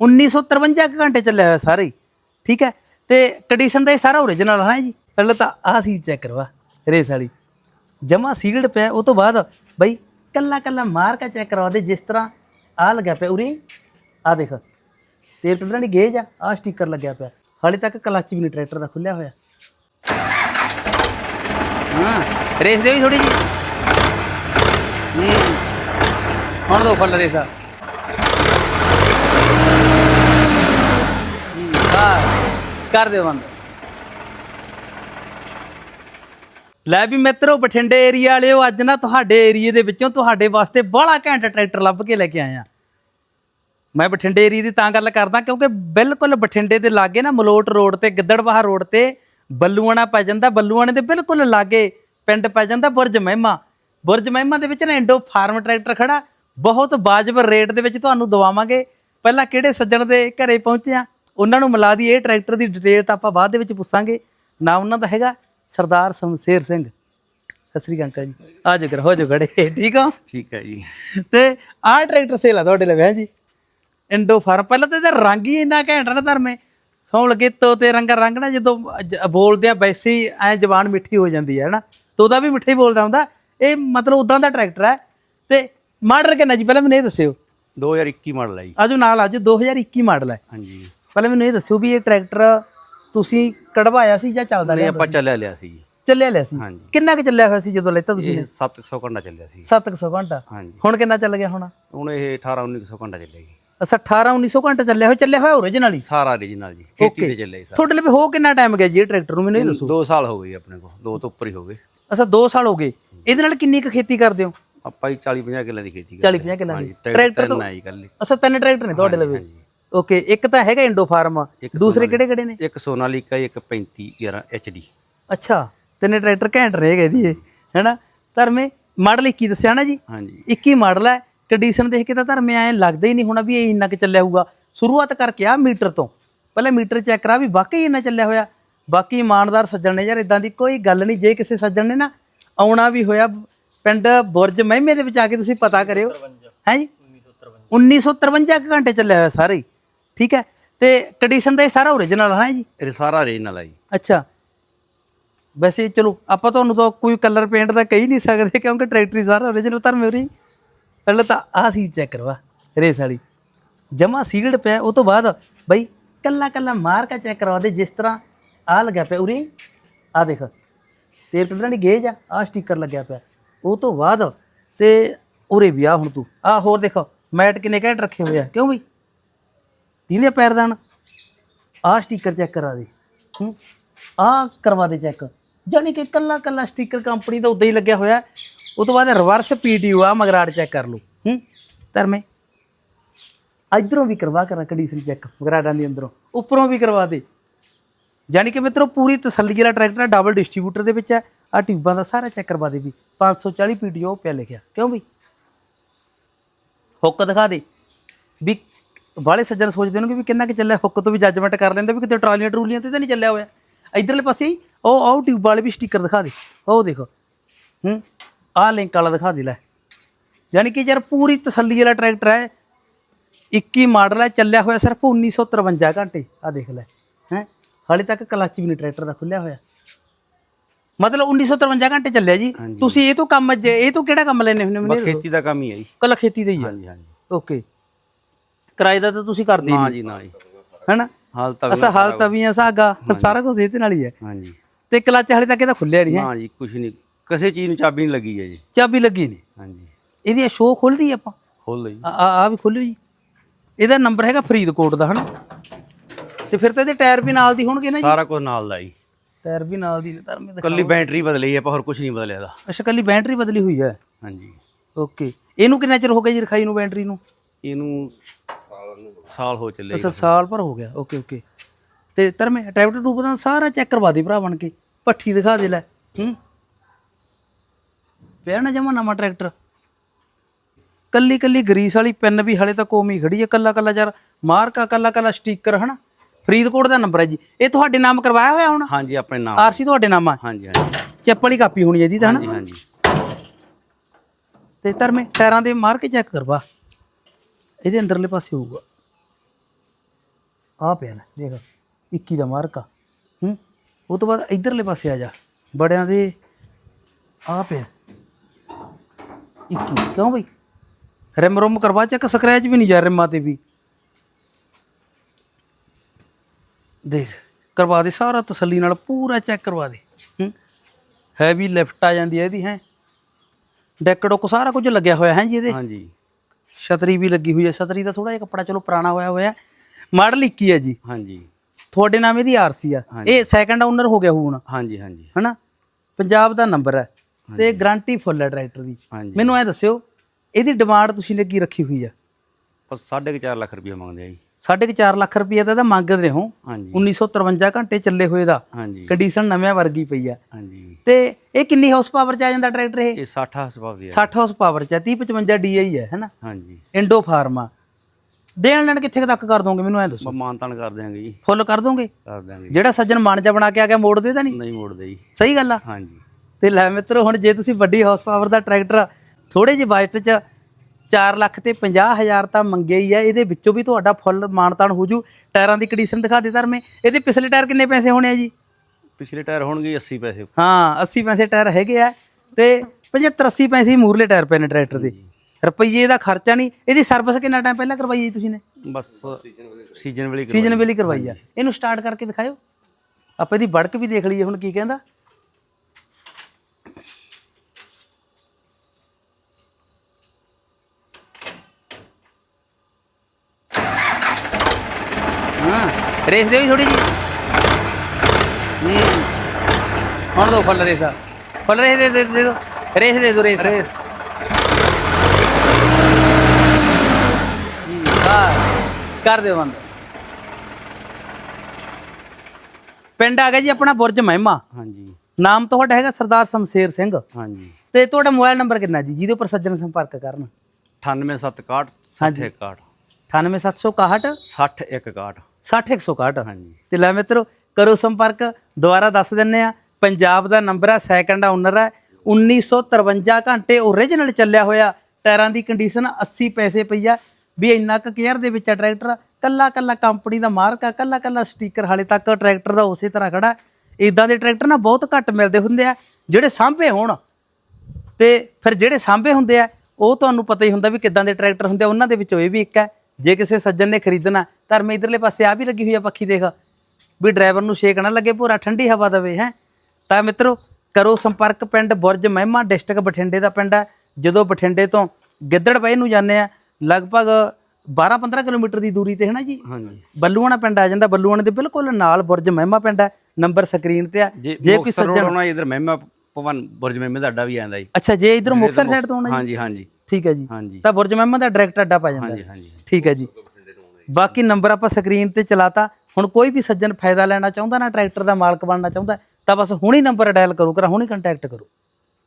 1953 ਕੁ ਘੰਟੇ ਚੱਲਿਆ ਹੋਇਆ ਸਾਰੇ ਹੀ। ਠੀਕ ਹੈ? ਤੇ ਕੰਡੀਸ਼ਨ ਦਾ ਇਹ ਸਾਰਾ ਓਰੀਜਨਲ ਹੈ ਜੀ? ਪਹਿਲਾਂ ਤਾਂ ਆਹ ਸੀ ਚੈੱਕ ਕਰਵਾ ਰੇਸ ਵਾਲੀ। ਜਮਾ ਸੀਲਡ ਪਿਆ, ਉਹ ਤੋਂ ਬਾਅਦ ਬਈ ਕੱਲਾ ਕੱਲਾ ਮਾਰ ਕੇ ਚੈੱਕ ਕਰਵਾ ਦੇ, ਜਿਸ ਤਰ੍ਹਾਂ ਆ ਲੱਗਿਆ ਪਿਆ, ਉਰੇ ਆ ਦੇਖ ਤੇਲ ਪਿੰਡਾਂ ਦੀ ਗੇਜ ਆ ਆ ਸਟicker ਲੱਗਿਆ ਪਿਆ। ਹਾਲੇ ਤੱਕ ਕਲਚ ਵੀ ਨਹੀਂ ਟਰੈਕਟਰ ਦਾ ਖੁੱਲਿਆ ਹੋਇਆ। ਹਾਂ ਰੇਸ ਦੇ ਵੀ ਥੋੜੀ ਜੀ ਹੂੰ ਹੁਣ ਦੋ ਫਲ ਰੇਸ ਆ। ਕਰ ਦਿਓ ਬੰਦ। ਲੈ ਵੀ ਮਿੱਤਰੋ, ਬਠਿੰਡੇ ਏਰੀਆ ਵਾਲਿਓ, ਅੱਜ ਨਾ ਤੁਹਾਡੇ ਏਰੀਏ ਦੇ ਵਿੱਚੋਂ ਤੁਹਾਡੇ ਵਾਸਤੇ ਬੜਾ ਘੈਂਟ ਟਰੈਕਟਰ ਲੱਭ ਕੇ ਲੈ ਕੇ ਆਇਆ ਮੈਂ ਬਠਿੰਡੇ ਏਰੀਏ ਦੀ ਤਾਂ ਗੱਲ ਕਰਦਾ, ਕਿਉਂਕਿ ਬਿਲਕੁਲ ਬਠਿੰਡੇ ਦੇ ਲਾਗੇ ਨਾ ਮਲੋਟ ਰੋਡ ਤੇ ਗਿੱਦੜਬਾਹਾ ਰੋਡ ਤੇ ਬੱਲੂਆਣਾ ਪੈ ਜਾਂਦਾ। ਬੱਲੂਆਣੇ ਦੇ ਬਿਲਕੁਲ ਲਾਗੇ ਪਿੰਡ ਪੈ ਜਾਂਦਾ ਬੁਰਜ ਮਹਿਮਾ। ਬੁਰਜ ਮਹਿਮਾ ਦੇ ਵਿੱਚ ਨਾ ਇੰਡੋ ਫਾਰਮ ਟਰੈਕਟਰ ਖੜਾ। ਬਹੁਤ ਵਾਜਬ ਰੇਟ ਦੇ ਵਿੱਚ ਤੁਹਾਨੂੰ ਦਵਾਵਾਂਗੇ। ਪਹਿਲਾਂ ਕਿਹੜੇ ਸੱਜਣ ਦੇ ਘਰੇ ਪਹੁੰਚਿਆ ਉਹਨਾਂ ਨੂੰ ਮਿਲਾ ਦੀ ਇਹ ਟਰੈਕਟਰ ਦੀ ਡਿਟੇਲ ਤਾਂ ਆਪਾਂ ਬਾਅਦ ਦੇ ਵਿੱਚ ਪੁੱਛਾਂਗੇ। ਨਾਮ ਉਹਨਾਂ ਦਾ ਹੈਗਾ ਸਰਦਾਰ ਸ਼ਮਸ਼ੇਰ ਸਿੰਘ। ਸਤਿ ਸ੍ਰੀ ਅਕਾਲ ਜੀ। ਆ ਜਾਓ ਕਰ ਹੋ ਜਾਓ ਖੜੇ ਠੀਕ ਹੋ? ਠੀਕ ਹੈ ਜੀ। ਤੇ ਆਹ ਟਰੈਕਟਰ ਸੇਲ ਆ ਤੁਹਾਡੇ ਲਈ ਹੈ ਜੀ। ਇੰਡੋ ਫਾਰਮ। ਪਹਿਲਾਂ ਤਾਂ ਇਹਦਾ ਰੰਗ ਹੀ ਇੰਨਾ ਘੈਂਟ ਆ ਨਾ ਧਰਮੇ। ਸੌਂ ਲੱਗੇ ਤੋਤੇ ਰੰਗਾ ਰੰਗ ਨਾ ਜਦੋਂ ਜ- ਬੋਲਦੇ ਆ ਵੈਸੇ ਹੀ ਐ ਜ਼ਬਾਨ ਮਿੱਠੀ ਹੋ ਜਾਂਦੀ ਹੈ ਨਾ ਤੋਤਾ ਵੀ ਮਿੱਠਾ ਹੀ ਬੋਲਦਾ ਹੁੰਦਾ। ਇਹ ਮਤਲਬ ਉਦਾਂ ਦਾ ਟਰੈਕਟਰ ਹੈ ਤੇ ਮਾਡਲ ਕਿੰਨਾ ਜੀ? ਪਹਿਲਾਂ ਮੈਨੂੰ ਇਹ ਦੱਸਿਓ। 2021 ਮਾਡਲ ਹੈ ਜੀ। ਆਜੋ ਨਾਲ ਆਜੋ 2021 ਮਾਡਲ ਹੈ ਹਾਂਜੀ। ਪਹਿਲਾਂ ਮੈਨੂੰ ਇਹ ਦੱਸਿਓ ਵੀ ਇਹ ਟਰੈਕਟਰ ਤੁਸੀਂ ਕਢਵਾਇਆ ਸੀ ਜਾਂ ਚੱਲਦਾ ਨਹੀਂ ਰਿਹਾ ਆਪਾਂ ਚੱਲਿਆ ਲਿਆ ਸੀ ਜੀ। ਚੱਲਿਆ ਲਿਆ ਸੀ? ਹਾਂਜੀ। ਕਿੰਨਾ ਕੁ ਚੱਲਿਆ ਹੋਇਆ ਸੀ ਜਦੋਂ ਲੈਤਾ ਤੁਸੀਂ? ਇਹ 700 ਘੰਟਾ ਚੱਲਿਆ ਸੀ। 700 ਘੰਟਾ? ਹਾਂਜੀ। ਹੁਣ ਕਿੰਨਾ ਚੱਲ ਗਿਆ ਹੁਣ? ਹੁਣ ਇਹ 18 1900 ਘੰਟਾ ਚੱਲਿਆ ਜੀ। ਅਸਾ 18 1900 ਘੰਟਾ ਚੱਲਿਆ ਹੋਇਆ ਚੱਲਿਆ ਹੋਇਆ ਓਰੀਜਨਲ ਹੀ? ਸਾਰਾ ਓਰੀਜਨਲ ਜੀ ਖੇਤੀ ਤੇ ਚੱਲਿਆ ਜੀ ਸਾਰਾ। ਤੁਹਾਡੇ ਲਈ ਹੋ ਕਿੰਨਾ ਟਾਈਮ ਗਿਆ ਜੀ ਇਹ ਟਰੈਕਟਰ ਨੂੰ ਮੈਨੂੰ ਇਹ ਦੱਸੋ? 2 ਸਾਲ ਹੋ ਗਏ ਜੀ ਆਪਣੇ ਕੋਲ ਦੋ ਤੋਂ ਉੱਪਰ ਹੀ ਹੋ ਗਏ। ਅਸਾ 2 ਸਾਲ ਹੋ ਗਏ। ਇਹਦੇ ਨਾਲ ਕਿੰਨੀ ਕੁ ਖੇਤੀ ਕਰਦੇ ਹੋ? ਆਪਾਂ ਹੀ 40 50 ਕਿੱਲੇ ਦੀ ਖੇਤੀ 40 50 ਕਿੱਲਾਂ ਦੀ। ਟਰੈਕਟਰ ਟਰੈਕਟਰ ਤੋਂ ਨਾ ਜੀ ਕੱਲੀ ਅਸਾ ਤਿੰਨ ਟਰੈਕਟਰ ਨੇ ਤੁਹਾਡੇ ਲਈ ਹਾਂਜੀ। ਓਕੇ ਇੱਕ ਤਾਂ ਹੈਗਾ ਇੰਡੋ ਫਾਰਮ। ਇੱਕ ਦੂਸਰੇ ਕਿਹੜੇ ਕਿਹੜੇ ਨੇ? ਇੱਕ ਸੋਨਾਲੀਕਾ ਇੱਕ 35 11 ਐਚਡੀ ਅੱਛਾ ਤਿੰਨੇ ਟਰੈਕਟਰ ਘੈਂਟ ਰਹੇਗੇ ਜੀ ਇਹ ਹੈਨਾ? ਧਰਮੇ ਮਾਡਲ 21 ਦੱਸਿਆ ਨਾ ਜੀ? ਹਾਂਜੀ। 21 ਮਾਡਲ ਹੈ ਕੰਡੀਸ਼ਨ ਦੇਖ ਕੇ ਤਾਂ ਧਰਮੇ ਐ ਲੱਗਦਾ ਹੀ ਨਹੀਂ ਹੋਣਾ ਵੀ ਇਹ ਇੰਨਾ ਕਿ ਚੱਲਿਆ ਹੋਊਗਾ। ਸ਼ੁਰੂਆਤ ਕਰਕੇ ਆ ਮੀਟਰ ਤੋਂ। ਪਹਿਲੇ ਮੀਟਰ ਚੈੱਕ ਕਰਾ ਵੀ ਵਾਕਈ ਇੰਨਾ ਚੱਲਿਆ ਹੋਇਆ। ਬਾਕੀ ਇਮਾਨਦਾਰ ਸੱਜਣ ਨੇ ਯਾਰ ਇਦਾਂ ਦੀ ਕੋਈ ਗੱਲ ਨਹੀਂ ਜੇ ਕਿਸੇ ਸੱਜਣ ਨੇ ਨਾ ਆਉਣਾ ਵੀ ਹੋਇਆ ਪਿੰਡ ਬੁਰਜ ਮਹਿਮੇ ਦੇ ਵਿੱਚ ਆ ਕੇ ਤੁਸੀਂ ਪਤਾ ਕਰਿਓ। ਹੈ ਜੀ? 1953 ਕੁ ਘੰਟੇ ਚੱਲਿਆ ਹੋਇਆ ਸਾਰੇ ਹੀ। ਠੀਕ ਹੈ? ਤੇ ਕੰਡੀਸ਼ਨ ਦਾ ਇਹ ਸਾਰਾ ਓਰੀਜਨਲ ਹੈ ਜੀ? ਇਹ ਸਾਰਾ ਓਰੀਜਨਲ ਹੈ ਜੀ। ਅੱਛਾ। ਵੈਸੇ ਚਲੋ ਆਪਾਂ ਤੁਹਾਨੂੰ ਤਾਂ ਕੋਈ ਕਲਰ ਪੇਂਟ ਦਾ ਕਹਿ ਨਹੀਂ ਸਕਦੇ ਕਿਉਂਕਿ ਟਰੈਕਟਰੀ ਸਾਰਾ ਓਰੀਜਨਲ ਧਰਮ ਉਰੀ ਪਹਿਲਾਂ ਤਾਂ ਆਹ ਸੀ ਚੈੱਕ ਕਰਵਾ ਰੇਸ ਵਾਲੀ। ਜਮਾ ਸੀਲਡ ਪਿਆ ਉਹ ਤੋਂ ਬਾਅਦ ਬਈ ਕੱਲਾ ਕੱਲਾ ਮਾਰ ਕੇ ਚੈੱਕ ਕਰਵਾ ਦੇ ਜਿਸ ਤਰ੍ਹਾਂ ਆ ਲੱਗਿਆ ਪਿਆ ਉਰੀ। ਆ ਦੇਖ ਤੇਲ ਕੱਢਣ ਦੀ ਗੇਜ ਆ ਆ ਸਟicker ਲੱਗਿਆ ਪਿਆ। ਉਹ ਤੋਂ ਬਾਅਦ ਤੇ ਉਰੇ ਵੀ ਆ ਹੁਣ ਤੂੰ ਆ ਹੋਰ ਦੇਖੋ ਮੈਟ ਕਿੰਨੇ ਘੈਂਟ ਰੱਖੇ ਹੋਏ ਆ ਕਿਉਂ ਬਈ? ਦੀਨੇ ਪੈਰਦਾਨ ਆਹ ਸਟicker ਚੈੱਕ ਕਰਾ ਦੇ। ਹੂੰ, ਆਹ ਕਰਵਾ ਦੇ ਚੈੱਕ ਜਾਨੀ ਕਿ ਕੱਲਾ ਕੱਲਾ ਸਟicker ਕੰਪਨੀ ਦਾ ਉਦਾਂ ਹੀ ਲੱਗਿਆ ਹੋਇਆ। ਉਹ ਤੋਂ ਬਾਅਦ ਰਿਵਰਸ ਪੀਟੀਓ ਆ ਮਗਰਾੜ ਚੈੱਕ ਕਰ ਲਓ। ਹੂੰ, ਧਰਮੇ, ਇਧਰੋਂ ਵੀ ਕਰਵਾ ਕਰਾਂ ਕੰਡੀਸ਼ਨ ਚੈੱਕ ਮਗਰਾੜਾਂ ਦੇ ਅੰਦਰੋਂ। ਉੱਪਰੋਂ ਵੀ ਕਰਵਾ ਦੇ। ਜਾਨੀ ਕਿ ਮਿੱਤਰੋ, ਪੂਰੀ ਤਸੱਲੀ ਵਾਲਾ ਟਰੈਕਟਰ ਹੈ ਡਬਲ ਡਿਸਟ੍ਰੀਬਿਊਟਰ ਦੇ ਵਿੱਚ ਹੈ। ਆ ਟਿਊਬਾਂ ਦਾ ਸਾਰਾ ਚੈੱਕ ਕਰਵਾ ਦੇ ਵੀ। 540 ਪੀਟੀਓ ਪਿਆ ਲਿਖਿਆ। ਕਿਉਂ ਵੀ? ਹੁੱਕ ਦਿਖਾ ਦੇ। ਵੀ ਬਾਲੇ ਸੱਜਣ ਸੋਚਦੇ ਹੋਣਗੇ ਵੀ ਕਿੰਨਾ ਕਿ ਚੱਲਿਆ ਹੁੱਕ ਤੋਂ ਵੀ ਜੱਜਮੈਂਟ ਕਰ ਲੈਂਦੇ ਵੀ ਕਿਤੇ ਟਰਾਲੀਆਂ ਟਰੂਲੀਆਂ ਤੇ ਤਾਂ ਨਹੀਂ ਚੱਲਿਆ ਹੋਇਆ। ਇਧਰਲੇ ਪਾਸੇ ਉਹ ਆਹ ਟਿਊਬ ਵਾਲੇ ਵੀ ਸਟicker ਦਿਖਾ ਦੇ। ਉਹ ਦੇਖੋ ਹੂੰ ਆਹ ਲਿੰਕ ਵਾਲਾ ਦਿਖਾ ਦੇ ਲੈ। ਯਾਨੀ ਕਿ ਯਾਰ ਪੂਰੀ ਤਸੱਲੀ ਵਾਲਾ ਟਰੈਕਟਰ ਹੈ। 21 ਮਾਡਲ ਹੈ ਚੱਲਿਆ ਹੋਇਆ ਸਿਰਫ 1953 ਘੰਟੇ। ਆ ਦੇਖ ਲੈ ਹੈ ਹਾਲੇ ਤੱਕ ਕਲੱਚ ਵੀ ਨਹੀਂ ਟਰੈਕਟਰ ਦਾ ਖੁੱਲਿਆ ਹੋਇਆ। ਮਤਲਬ 1953 ਘੰਟੇ ਚੱਲਿਆ ਜੀ। ਤੁਸੀਂ ਇਹ ਤੋਂ ਕੰਮ ਜੇ- ਇਹ ਤੋਂ ਕਿਹੜਾ ਕੰਮ ਲੈਣੇ ਹੁੰਦੇ ਹੋ? ਖੇਤੀ ਦਾ ਕੰਮ ਹੀ ਹੈ ਜੀ। ਕੱਲਾ ਖੇਤੀ ਦਾ ਹੀ ਹੈ। ਹਾਂਜੀ ਹਾਂਜੀ। ਓਕੇ ਕਿਰਾਏ ਦਾ ਤਾਂ ਤੁਸੀਂ ਕਰਦੇ ਹੀ ਨਾ ਜੀ ਨਾ ਜੀ। ਹੈਨਾ? ਹਾਲ ਤੱਕ ਅਸਾ ਹਾਲ ਤਵੀਆਂ ਸਾਗਾ। ਸਾਰਾ ਕੁਝ ਇਹਦੇ ਨਾਲ ਹੀ ਹੈ। ਹਾਂਜੀ। ਤੇ ਕਲੱਚ ਹਾਲੇ ਤੱਕ ਇਹਦਾ ਖੁੱਲਿਆ ਨਹੀਂ ਹੈ। ਨਾ ਜੀ ਕੁਝ ਨਹੀਂ। ਕਿਸੇ ਚੀਜ਼ ਨੂੰ ਚਾਬੀ ਨਹੀਂ ਲੱਗੀ ਹੈ ਜੀ। ਚਾਬੀ ਲੱਗੀ ਨਹੀਂ। ਹਾਂਜੀ। ਇਹਦੀ ਸ਼ੋਅ ਖੁੱਲਦੀ ਆਪਾਂ? ਖੋਲ ਲਈ ਆ ਆ ਵੀ ਖੁੱਲਿਓ ਜੀ। ਇਹਦਾ ਨੰਬਰ ਹੈਗਾ ਫਰੀਦਕੋਟ ਦਾ ਹਨਾ? ਤੇ ਫਿਰ ਤਾਂ ਇਹਦੇ ਟਾਇਰ ਵੀ ਨਾਲ ਦੀ ਹੋਣਗੇ ਨਾ ਜੀ? ਸਾਰਾ ਕੁਝ ਨਾਲ ਦਾ ਜੀ। ਟਾਇਰ ਵੀ ਨਾਲ ਦੀ ਨੇ ਧਰਮੇ ਦਾ ਕੱਲੀ ਬੈਟਰੀ ਬਦਲੀ ਹੈ ਆਪਾਂ ਹੋਰ ਕੁਝ ਨਹੀਂ ਬਦਲਿਆ ਦਾ ਅੱਛਾ ਕੱਲੀ ਬੈਟਰੀ ਬਦਲੀ ਹੋਈ ਹੈ? ਹਾਂਜੀ। ਓਕੇ। ਇਹਨੂੰ ਕਿੰਨਾ ਚਿਰ ਹੋ ਗਿਆ ਜੀ ਰਖਾਈ ਨੂੰ ਬੈਟਰੀ ਨੂੰ? ਇਹਨੂੰ ਸਾਲ ਹੋ ਚੱਲੇ ਅੱਛਾ ਸਾਲ ਭਰ ਹੋ ਗਿਆ। Okay okay. ਤੇ ਧਰਮੇ ਟਰੈਕਟਰ ਟੂਬ ਦਾ ਸਾਰਾ ਚੈੱਕ ਕਰਵਾ ਦੇ ਭਰਾ ਬਣ ਕੇ। ਪੱਠੀ ਦਿਖਾ ਦੇ ਲੈ। ਹੂੰ। ਪਿਆ ਨਾ ਜਮਾ ਨਵਾਂ ਟਰੈਕਟਰ। ਕੱਲੀ ਕੱਲੀ ਗਰੀਸ ਵਾਲੀ ਪੈਨ ਵੀ ਹਲੇ ਤੱਕ ਹੀ ਖੜੀ ਹੈ ਕੱਲਾ ਕੱਲਾ ਯਾਰ ਮਾਰਕਾ ਕੱਲਾ ਕੱਲਾ ਸਟicker ਹਨਾ? ਫਰੀਦਕੋਟ ਦਾ ਨੰਬਰ ਹੈ ਜੀ। ਇਹ ਤੁਹਾਡੇ ਨਾਮ ਕਰਵਾਇਆ ਹੋਇਆ ਹੁਣ? ਹਾਂਜੀ ਆਪਣੇ ਨਾਮ। ਆਰਸੀ ਤੁਹਾਡੇ ਨਾਮ ਆ? ਹਾਂਜੀ ਹਾਂਜੀ। ਚੈਪ ਵਾਲੀ ਕਾਪੀ ਹੋਣੀ ਇਹਦੀ ਤਾਂ ਹਨਾ? ਹਾਂਜੀ ਹਾਂਜੀ। ਤੇ ਧਰਮੇ ਟਾਇਰਾਂ ਦੇ ਮਾਰ ਕੇ ਚੈੱਕ ਕਰਵਾ। ਇਹਦੇ ਅੰਦਰਲੇ ਪਾਸੇ ਹੋਊਗਾ। ਆ ਪਿਆ ਨਾ, ਦੇਖ 21 ਦਾ ਮਾਰਕਾ ਹੂੰ, ਉਹ ਤੋਂ ਬਾਅਦ ਇਧਰਲੇ ਪਾਸੇ ਆ ਜਾ। ਬੜਿਆਂ ਦੇ ਆ ਪਿਆ। 21 ਕਿਉਂ ਬਈ? ਰਿਮ ਰੁਮ ਕਰਵਾ, ਚੈੱਕ ਸਕ੍ਰੈਚ ਵੀ ਨਹੀਂ ਜਾ ਰਿਮਾਂ ਤੇ ਵੀ। ਦੇਖ, ਕਰਵਾ ਦੇ, ਸਾਰਾ ਤਸੱਲੀ ਨਾਲ ਪੂਰਾ ਚੈੱਕ ਕਰਵਾ ਦੇ। ਹੂੰ ਹੈਵੀ ਲਿਫਟ ਆ ਜਾਂਦੀ ਹੈ ਇਹਦੀ, ਹੈ। ਡੈਕ ਡੁੱਕ ਸਾਰਾ ਕੁਝ ਲੱਗਿਆ ਹੋਇਆ, ਹੈ ਜੀ ਇਹਦੇ? ਹਾਂਜੀ। ਛਤਰੀ ਵੀ ਲੱਗੀ ਹੋਈ ਹੈ ਛਤਰੀ ਦਾ ਥੋੜਾ ਜਿਹਾ ਕੱਪੜਾ ਚਲੋ ਪੁਰਾਣਾ ਹੋਇਆ ਹੋਇਆ ਮਾਡਲ 21 ਹੈ ਜੀ। ਹਾਂਜੀ। ਤੁਹਾਡੇ ਨਾਮ ਇਹਦੀ ਆਰਸੀ ਆ। ਇਹ ਸੈਕੰਡ ਓਨਰ ਹੋ ਗਿਆ ਹੁਣ। ਹਾਂਜੀ ਹਾਂਜੀ। ਹਨਾ? ਪੰਜਾਬ ਦਾ ਨੰਬਰ ਹੈ ਤੇ ਗਾਰੰਟੀ ਫੁੱਲ ਹੈ ਟਰੈਕਟਰ ਦੀ। ਹਾਂਜੀ। ਮੈਨੂੰ ਐ ਦੱਸਿਓ ਇਹਦੀ ਡਿਮਾਂਡ ਤੁਸੀਂ ਨੇ ਕੀ ਰੱਖੀ ਹੋਈ ਆ? ਪਰ 4.5 ਲੱਖ ਰੁਪਏ ਮੰਗਦੇ ਆ ਜੀ। 4.5 ਲੱਖ ਰੁਪਏ ਤਾਂ ਇਹਦਾ ਮੰਗ ਰਹੇ ਹੋ। ਹਾਂਜੀ। 1953 ਘੰਟੇ ਚੱਲੇ ਹੋਏ ਦਾ। ਕੰਡੀਸ਼ਨ ਨਵਿਆਂ ਵਰਗੀ ਪਈ ਆ। ਹਾਂਜੀ। ਤੇ ਇਹ ਕਿੰਨੀ ਹਾਰਸ ਪਾਵਰ ਚ ਆ ਜਾਂਦਾ ਟਰੈਕਟਰ ਇਹ? ਇਹ 60 ਹਸਪਤਾਲ ਦੀ ਹੈ 60 ਹਾਰਸ ਪਾਵਰ ਚ ਆ 30 55 DI ਹੈ ਹੈਨਾ ਹਾਂਜੀ। ਇੰਡੋ ਫਾਰਮਾ ਦੇਣ ਲੈਣ ਕਿੱਥੇ ਤੱਕ ਕਰ ਦੋਗੇ ਮੈਨੂੰ ਐ ਦੱਸੋ? ਮਾਨਤਾਨ ਕਰ ਦਿਆਂਗੇ ਜੀ। ਫੁੱਲ ਕਰ ਦੋਗੇ? ਕਰ ਦਿਆਂਗੇ। ਜਿਹੜਾ ਸੱਜਣ ਮਨ ਜਾ ਬਣਾ ਕੇ ਆ ਗਿਆ ਮੋੜ ਦੇ ਤਾਂ ਨਹੀਂ? ਨਹੀਂ ਮੋੜਦੇ ਜੀ। ਸਹੀ ਗੱਲ ਆ। ਹਾਂਜੀ। ਤੇ ਲੈ ਮਿੱਤਰੋ ਹੁਣ ਜੇ ਤੁਸੀਂ ਵੱਡੀ ਹਾਰਸ ਪਾਵਰ ਦਾ ਟਰੈਕਟਰ ਥੋੜੇ ਜਿਹੇ ਬਜਟ 'ਚ 4 ਲੱਖ ਤੇ 50 ਹਜ਼ਾਰ ਤਾਂ ਮੰਗਿਆ ਹੀ ਆ। ਇਹਦੇ ਵਿੱਚੋਂ ਵੀ ਤੁਹਾਡਾ ਫੁੱਲ ਮਾਨਤਾਨ ਹੋ ਜੂ। ਟਾਇਰਾਂ ਦੀ ਕੰਡੀਸ਼ਨ ਦਿਖਾ ਦੇ ਧਰਮੇ। ਇਹਦੇ ਪਿਛਲੇ ਟਾਇਰ ਕਿੰਨੇ ਪੈਸੇ ਹੋਣੇ ਆ ਜੀ? ਪਿਛਲੇ ਟਾਇਰ ਹੋਣਗੇ 80 ਪੈਸੇ। ਹਾਂ 80 ਪੈਸੇ ਟਾਇਰ ਹੈਗੇ ਆ ਤੇ 75 80 ਪੈਸੇ ਹੀ ਮੂਰਲੇ ਟਾਇਰ ਪਏ ਨੇ ਟਰੈਕਟਰ ਦੇ। ਰੁਪਈਏ ਦਾ ਖਰਚਾ ਨਹੀਂ। ਇਹਦੀ ਸਰਵਿਸ ਕਿੰਨਾ ਟਾਈਮ ਪਹਿਲਾਂ ਕਰਵਾਈ ਹੈ ਤੁਸੀਂ ਨੇ? ਬਸ ਸੀਜ਼ਨ ਵੇਲੇ ਸੀਜ਼ਨ ਵੇਲੇ ਕਰਵਾਈ ਆ। ਇਹਨੂੰ ਸਟਾਰਟ ਕਰਕੇ ਦਿਖਾਇਓ ਆਪਾਂ ਇਹਦੀ ਬੜਕ ਵੀ ਦੇਖ ਲਈਏ ਹੁਣ ਕੀ ਕਹਿੰਦਾ ਹਾਂ ਰੇਸ ਦੇ ਵੀ ਥੋੜੀ ਜੀ ਹੂੰ। ਹੁਣ ਦੋ ਫੁੱਲ ਰੇਸ ਆ। ਫੁੱਲ ਰੇਸ ਦੇ ਦੇ ਦੇ ਦਿਓ ਰੇਸ ਦੇ ਦੋ ਰੇਸ। ਰੇਸ। ਕਰ ਦਿਓ ਬੰਦ। ਪਿੰਡ ਆ ਗਿਆ ਜੀ ਆਪਣਾ ਬੁਰਜ ਮਹਿਮਾ। ਹਾਂਜੀ। ਨਾਮ ਤੁਹਾਡਾ ਹੈਗਾ ਸਰਦਾਰ ਸ਼ਮਸ਼ੇਰ ਸਿੰਘ। ਹਾਂਜੀ। ਤੇ ਤੁਹਾਡਾ ਮੋਬਾਈਲ ਨੰਬਰ ਕਿੰਨਾ ਜੀ? ਜਿਹਦੇ ਉੱਪਰ ਸੱਜਣ ਸੰਪਰਕ ਕਰਨ। 98761 6061 98761 60161 60161 ਹਾਂਜੀ। ਤੇ ਲੈ ਮਿੱਤਰੋ, ਕਰੋ ਸੰਪਰਕ, ਦੁਬਾਰਾ ਦੱਸ ਦਿੰਨੇ ਆ ਪੰਜਾਬ ਦਾ ਨੰਬਰ ਹੈ ਸੈਕੰਡ ਓਨਰ ਹੈ 1953 ਘੰਟੇ ਓਰੀਜਨਲ ਚੱਲਿਆ ਹੋਇਆ, ਟਾਇਰਾਂ ਦੀ ਕੰਡੀਸ਼ਨ 80 ਪੈਸੇ ਪਈ ਆ, ਵੀ ਇੰਨਾ ਕੁ ਕੇਅਰ ਦੇ ਵਿੱਚ ਆ ਟਰੈਕਟਰ ਕੱਲਾ ਕੱਲਾ ਕੰਪਨੀ ਦਾ ਮਾਰਕ ਆ ਕੱਲਾ ਕੱਲਾ ਸਟicker ਹਾਲੇ ਤੱਕ ਟਰੈਕਟਰ ਦਾ ਉਸੇ ਤਰ੍ਹਾਂ ਖੜਾ। ਇਦਾਂ ਦੇ ਟਰੈਕਟਰ ਨਾ ਬਹੁਤ ਘੱਟ ਮਿਲਦੇ ਹੁੰਦੇ ਆ, ਜਿਹੜੇ ਸਾਂਭੇ ਹੋਣ। ਤੇ ਫਿਰ ਜਿਹੜੇ ਸਾਂਭੇ ਹੁੰਦੇ ਆ, ਉਹ ਤੁਹਾਨੂੰ ਪਤਾ ਹੀ ਹੁੰਦਾ ਵੀ ਕਿੱਦਾਂ ਦੇ ਟਰੈਕਟਰ ਹੁੰਦੇ ਆ, ਉਹਨਾਂ ਦੇ ਵਿੱਚੋਂ ਇਹ ਵੀ ਇੱਕ ਹੈ ਜੇ ਕਿਸੇ ਸੱਜਣ ਨੇ ਖਰੀਦਣਾ ਤਾਂ ਮੈਂ ਇਧਰਲੇ ਪਾਸੇ ਆ ਵੀ ਲੱਗੀ ਹੋਈ ਆ ਪੱਖੀ ਦੇਖ ਵੀ ਡਰਾਈਵਰ ਨੂੰ ਛੇਕ ਨਾ ਲੱਗੇ ਪੂਰਾ ਠੰਡੀ ਹਵਾ ਦਵੇ ਹੈ। ਤਾਂ ਮਿੱਤਰੋ ਕਰੋ ਸੰਪਰਕ ਪਿੰਡ ਬੁਰਜ ਮਹਿਮਾ ਡਿਸਟ੍ਰਿਕਟ ਬਠਿੰਡੇ ਦਾ ਪਿੰਡ ਹੈ। ਜਦੋਂ ਬਠਿੰਡੇ ਤੋਂ ਗਿੱਦੜਪਏ ਨੂੰ ਜਾਂਦੇ ਆ ਲਗਭਗ 12-15 ਕਿਲੋਮੀਟਰ ਦੀ ਦੂਰੀ ਤੇ ਹੈ ਨਾ ਜੀ? ਹਾਂਜੀ। ਬੱਲੂਆਣਾ ਪਿੰਡ ਆ ਜਾਂਦਾ ਬੱਲੂਆਣਾ ਦੇ ਬਿਲਕੁਲ ਨਾਲ ਬੁਰਜ ਮਹਿਮਾ ਪਿੰਡ ਹੈ ਨੰਬਰ ਸਕਰੀਨ ਤੇ ਆ। ਜੇ ਕੋਈ ਸੱਜਣ ਆਉਣਾ ਇਧਰ ਮਹਿਮਾ ਭਵਨ ਬੁਰਜ ਮਹਿਮੇ ਦਾ ਅੱਡਾ ਵੀ ਆਂਦਾ ਜੀ। ਅੱਛਾ ਜੇ ਇਧਰੋਂ ਮੁਕਤਸਰ ਸਾਈਡ ਤੋਂ ਆਉਣਾ ਜੀ? ਹਾਂਜੀ ਹਾਂਜੀ। ਠੀਕ ਹੈ ਜੀ। ਹਾਂਜੀ। ਤਾਂ ਬੁਰਜ ਮਹਿਮਾ ਦਾ ਡਾਇਰੈਕਟ ਅੱਡਾ ਪਾ ਜਾਂਦਾ। ਹਾਂਜੀ ਹਾਂਜੀ ਠੀਕ ਹੈ ਜੀ। ਬਾਕੀ ਨੰਬਰ ਆਪਾਂ ਸਕਰੀਨ ਤੇ ਚਲਾਤਾ। ਹੁਣ ਕੋਈ ਵੀ ਸੱਜਣ ਫਾਇਦਾ ਲੈਣਾ ਚਾਹੁੰਦਾ ਨਾ ਟਰੈਕਟਰ ਦਾ ਮਾਲਕ ਬਣਨਾ ਚਾਹੁੰਦਾ ਤਾਂ ਬਸ ਹੁਣੀ ਨੰਬਰ ਡਾਇਲ ਕਰੋ ਕਰਾ ਹੁਣੀ ਕੰਟੈਕਟ ਕਰੋ।